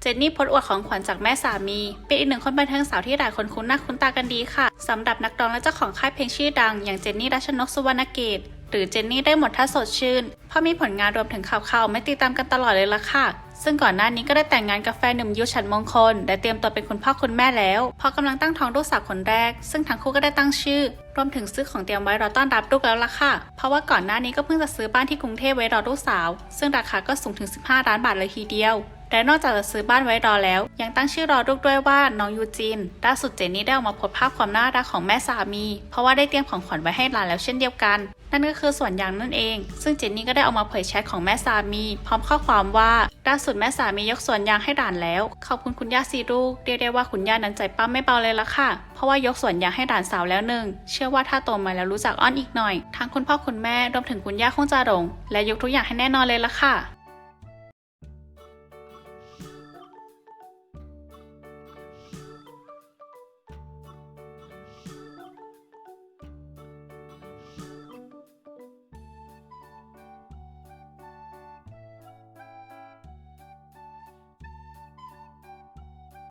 เจนนี่พสต์อวดของขวัญจากแม่สามี เป็นอีกหนึ่งคนบันเทิงสาวที่หลายคนคุ้นหน้าคุ้นตากันดีค่ะสำหรับนักร้องและเจ้าของค่ายเพลงชื่อดัง อย่างเจนนี่รัชนกสุวรรณเกตหรือเจนนี่ได้หมดถ้าสดชื่น เพราะมีผลงานรวมถึงข่าวๆไม่ติดตามกันตลอดเลยล่ะค่ะ ซึ่งก่อนหน้านี้ก็ได้แต่งงานกับแฟนหนุ่มยุชันมงคล และเตรียมตัวเป็นคุณพ่อคุณแม่แล้วพราะกำลังตั้งท้องลูกสาวคนแรก ซึ่งทั้งคู่ก็ได้ตั้งชื่อ รวมถึงซื้อของเตรียมไว้รอต้อนรับลูกแล้วล่ะค่ะ เพราะว่าก่อนหน้านี้ก็เพิ่งจะซื้อบ้านที่กรุงเทพไว้รอลูกสาว ซึ่งราคาก็สูงถึง 15 ล้านบาทเลยทีเดียว และนอกจากจะซื้อบ้านไว้รอแล้ว ยังตั้งชื่อรอลูกด้วยว่าน้องยูจินล่าสุดเจนนี่ได้ออกมาโพสภาพความน่ารักของแม่สามี เพราะว่าได้เตรียมของขวัญไว้ให้หลานแล้วเช่นเดียวกัน นั่นก็คือส่วนยางนั่นเอง ซึ่งเจนนี่ก็ได้ออกมาเผยแชทของแม่สามี พร้อมข้อความว่าล่าสุดแม่สามียกส่วนยางให้หลานแล้วขอบคุณคุณย่าซีลูกเรียกได้ว่าคุณย่านั้นใจปั้มไม่เบาเลยละค่ะ เพราะว่ายกส่วนยางให้หลานสาวแล้วหนึ่งเชื่อว่าถ้าโตมาแล้วรู้จักอ้อนอีกหน่อยทั้งคุณพ่อคุณแม่รวมถึงคุณย่าคงจะหลงและยกทุกอย่างให้แน่นอนเลยละค่ะ